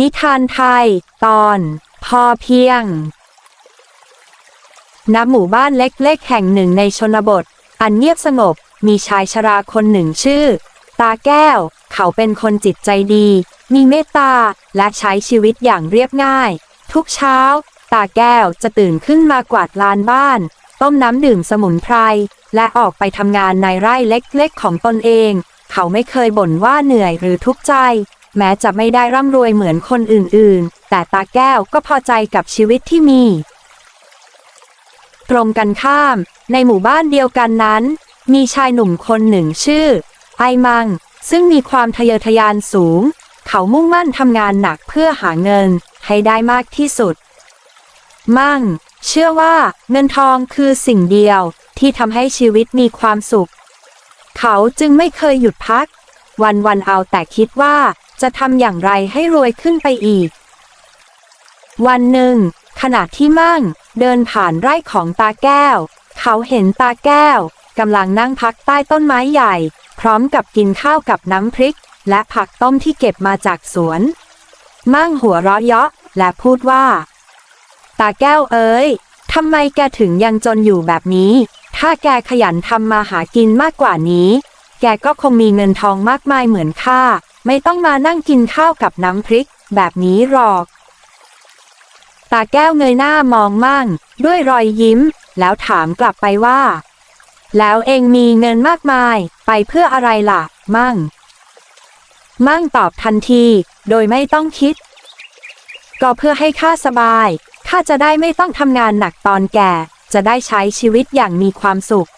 นิทานไทย ตอน พอเพียง ณ หมู่บ้านเล็กๆ แห่งหนึ่งในชนบท อันเงียบสงบ มีชายชราคนหนึ่งชื่อ ตาแก้ว เขาเป็นคนจิตใจดี มีเมตตา และใช้ชีวิตอย่างเรียบง่าย ทุกเช้า ตาแก้วจะตื่นขึ้นมากวาดลานบ้าน ต้มน้ำดื่มสมุนไพร และออกไปทำงานในไร่เล็กๆ ของตนเอง เขาไม่เคยบ่นว่าเหนื่อยหรือทุกข์ใจ แม้จะไม่ได้ร่ำรวยเหมือนคนอื่นๆ แต่ตาแก้วก็พอใจกับชีวิตที่มี ตรงกันข้าม ในหมู่บ้านเดียวกันนั้น มีชายหนุ่มคนหนึ่งชื่อ ไอมัง ซึ่งมีความทะเยอทะยานสูง เขามุ่งมั่นทำงานหนักเพื่อหาเงินให้ได้มากที่สุด มั่ง เชื่อว่าเงินทองคือสิ่งเดียวที่ทำให้ชีวิตมีความสุข เขาจึงไม่เคยหยุดพัก วันๆเอาแต่คิดว่า จะทำอย่างไรให้รวยขึ้นไปอีก วันหนึ่ง ขณะที่มั่ง เดินผ่านไร่ของตาแก้ว เขาเห็นตาแก้วกำลังนั่งพักใต้ต้นไม้ใหญ่ พร้อมกับกินข้าวกับน้ำพริก และผักต้มที่เก็บมาจากสวน มั่งหัวเราะเยาะและพูดว่า ตาแก้วเอ๋ยทำไมแกถึงยังจนอยู่แบบนี้ ถ้าแกขยันทำมาหากินมากกว่านี้ แกก็คงมีเงินทองมากมายเหมือนข้า ไม่ต้องมานั่งกินข้าวกับน้ำพริก แบบนี้หรอก ตาแก้วเงยหน้ามองมั่ง ด้วยรอยยิ้ม แล้วถามกลับไปว่า แล้วเองมีเงินมากมาย ไปเพื่ออะไรล่ะ มั่ง มั่งตอบทันที โดยไม่ต้องคิด ก็เพื่อให้ข้าสบายข้าจะได้ไม่ต้องทำงานหนักตอนแก่ จะได้ใช้ชีวิตอย่างมีความสุข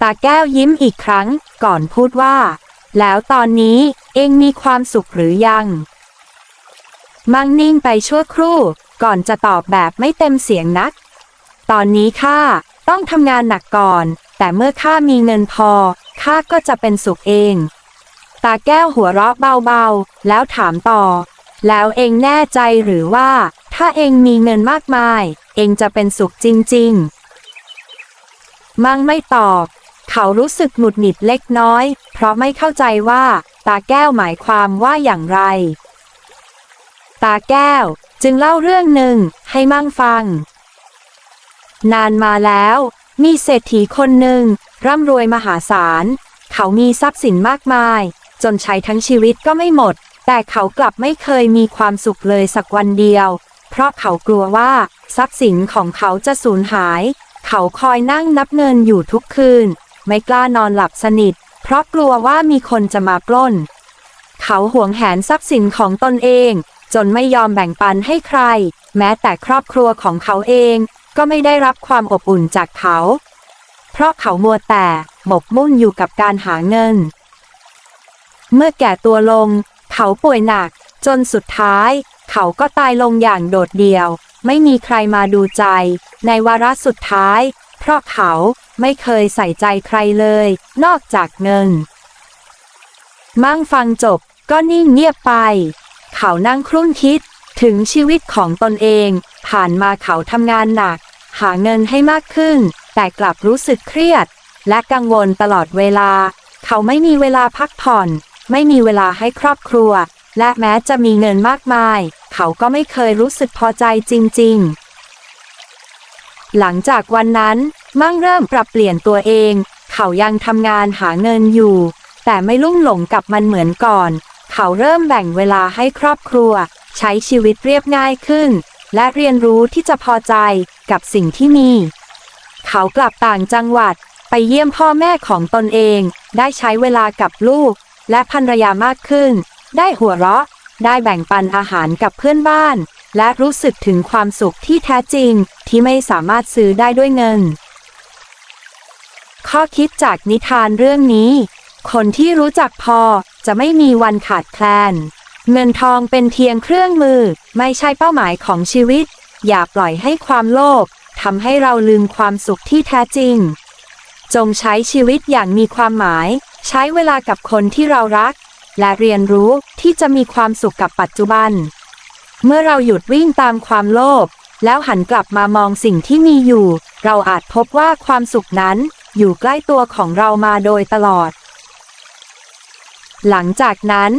ตาแก้วยิ้มอีกครั้ง ก่อนพูดว่า แล้วตอนนี้เองมีความสุขหรือยัง มั่งนิ่งไปชั่วครู่ ก่อนจะตอบแบบไม่เต็มเสียงนัก ตอนนี้ข้าต้องทำงานหนักก่อน แต่เมื่อข้ามีเงินพอข้าก็จะเป็นสุขเอง ตาแก้วหัวเราะเบาๆ แล้วถามต่อ แล้วเองแน่ใจหรือว่า ถ้าเองมีเงินมากมาย เองจะเป็นสุขจริง ๆ มั่งไม่ตอบ เขารู้สึกหงุดหงิดเล็กน้อย เพราะไม่เข้าใจว่า ตาแก้วหมายความว่าอย่างไร ตาแก้วจึงเล่าเรื่องหนึ่งให้มั่งฟัง นานมาแล้ว มีเศรษฐีคนหนึ่ง ร่ำรวยมหาศาล เขามีทรัพย์สินมากมาย จนใช้ทั้งชีวิตก็ไม่หมด แต่เขากลับไม่เคยมีความสุขเลยสักวันเดียว เพราะเขากลัวว่า ทรัพย์สินของเขาจะสูญหาย เขาคอยนั่งนับเงินอยู่ทุกคืน ไม่กล้านอนหลับสนิท เพราะกลัวว่ามีคนจะมาปล้น เขาหวงแหนทรัพย์สินของตนเอง จนไม่ยอมแบ่งปันให้ใคร แม้แต่ครอบครัวของเขาเอง ก็ไม่ได้รับความอบอุ่นจากเขา เพราะเขามัวแต่หมกมุ่นอยู่กับการหาเงิน เมื่อแก่ตัวลง เขาป่วยหนัก จนสุดท้าย เขาก็ตายลงอย่างโดดเดี่ยว ไม่มีใครมาดูใจ ในวาระสุดท้าย เพราะเขาไม่เคยใส่ใจใครเลย นอกจากเงิน มั่งฟังจบก็นิ่งเงียบไป เขานั่งครุ่นคิดถึงชีวิตของตนเอง ผ่านมาเขาทำงานหนัก หาเงินให้มากขึ้น แต่กลับรู้สึกเครียด และกังวลตลอดเวลา เขาไม่มีเวลาพักผ่อน ไม่มีเวลาให้ครอบครัว และแม้จะมีเงินมากมาย เขาก็ไม่เคยรู้สึกพอใจจริง ๆ หลังจากวันนั้น มั่งเริ่มปรับเปลี่ยนตัวเอง เขายังทำงานหาเงินอยู่ แต่ไม่ลุ่มหลงกับมันเหมือนก่อน เขาเริ่มแบ่งเวลาให้ครอบครัว ใช้ชีวิตเรียบง่ายขึ้น และเรียนรู้ที่จะพอใจกับสิ่งที่มี เขากลับต่างจังหวัดไปเยี่ยมพ่อแม่ของตนเอง ได้ใช้เวลากับลูก และภรรยามากขึ้น ได้หัวเราะ ได้แบ่งปันอาหารกับเพื่อนบ้าน และรู้สึกถึงความสุขที่แท้จริงที่ไม่สามารถซื้อได้ด้วยเงิน ข้อคิดจากนิทานเรื่องนี้ คนที่รู้จักพอจะไม่มีวันขาดแคลน เงินทองเป็นเพียงเครื่องมือ ไม่ใช่เป้าหมายของชีวิต อย่าปล่อยให้ความโลภทำให้เราลืมความสุขที่แท้จริง จงใช้ชีวิตอย่างมีความหมาย ใช้เวลากับคนที่เรารัก และเรียนรู้ที่จะมีความสุขกับปัจจุบัน เมื่อเราหยุดวิ่งตามความโลภแล้วหันกลับมามองสิ่งที่มีอยู่ เราอาจพบว่าความสุขนั้นอยู่ใกล้ตัวของเรามาโดยตลอด หลังจากนั้น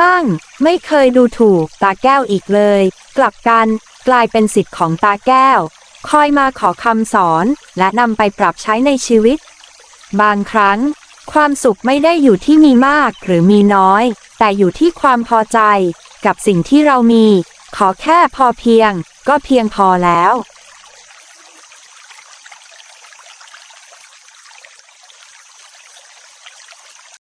มั่งไม่เคยดูถูกตาแก้วอีกเลย กลับกันกลายเป็นสิทธิ์ของตาแก้ว คอยมาขอคำสอน และนำไปปรับใช้ในชีวิต บางครั้ง ความสุขไม่ได้อยู่ที่มีมากหรือมีน้อย แต่อยู่ที่ความพอใจ กับสิ่งที่เรามี ขอแค่พอเพียง ก็เพียงพอแล้ว